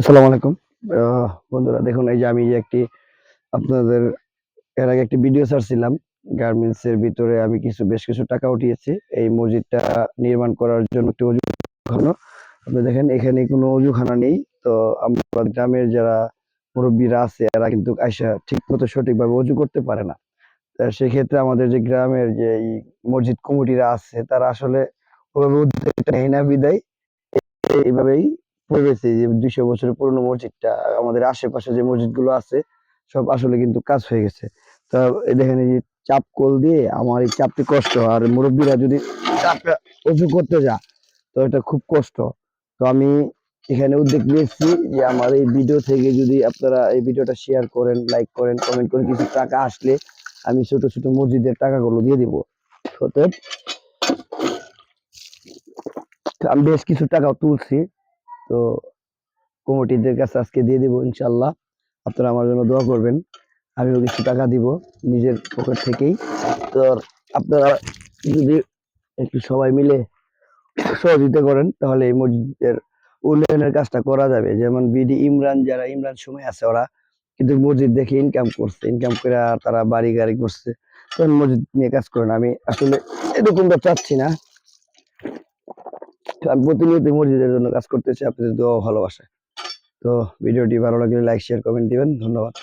আসসালামু আলাইকুম। বন্ধুরা, দেখুন, এই যে আমি একটি আপনাদের, এর আগে একটি ভিডিও ছাড়ছিলাম গার্মেন্টস এর ভিতরে আমি কিছু, বেশ কিছু টাকা উঠিয়েছি। এই মসজিদটা নির্মাণ করার জন্য একটি অজুখানা। আপনি দেখেন, এখানে কোনো অজুখানা নেই। তো আমরা গ্রামের যারা মুরব্বীরা আছে, এরা কিন্তু আইসা ঠিক মতো সঠিকভাবে অজু করতে পারে না। সেক্ষেত্রে আমাদের যে গ্রামের যে এই মসজিদ কমিটিরা আছে, তারা আসলে ওভাবে উদ্যোগটা নেয় না বিদায়। এইভাবেই পড়েছে যে দুইশো বছরের পুরনো মসজিদটা, আমাদের আশেপাশে যে মসজিদগুলো আছে, সব আসলে কিন্তু কাজ হয়ে গেছে। তা দেখেন এই চাপ কল দিয়ে আমার এই চাপতে কষ্ট, আর মুরব্বীরা যদি চাপে উঁচু করতে যা তো এটা খুব কষ্ট। তো আমি এখানে উদ্যোগ নিয়েছি যে আমার এই ভিডিও থেকে যদি আপনারা এই ভিডিওটা শেয়ার করেন লাইক করেন কমেন্ট করেন, কিছু টাকা আসলে আমি ছোট ছোট মসজিদের টাকাগুলো দিয়ে দিব। অতএব, আমি বেশ কিছু টাকা তুলছি। তো কমিটিদের কাছে আজকে দিয়ে দিব ইনশাল্লাহ আপনারা আমার জন্য দোয়া করবেন। আমিও কিছু টাকা দিব নিজের পকেট থেকেই। তো আপনারা যদি একটু সবাই মিলে সহযোগিতা করেন, তাহলে এই মসজিদের উন্নয়নের কাজটা করা যাবে। যেমন বিডি ইমরান, যারা ইমরান সময় আছে ওরা কিন্তু মসজিদ দেখে ইনকাম করছে। ইনকাম করে তারা বাড়ি গাড়ি করছে। তখন মসজিদ নিয়ে কাজ করেন। আমি আসলে এরকমটা চাচ্ছি না। আমি প্রতিনিয়ত মসজিদের জন্য কাজ করতেছি। আপনাদের দোয়া ও ভালোবাসা তো ভিডিওটি ভালো লাগলে লাইক শেয়ার কমেন্ট দিবেন। ধন্যবাদ।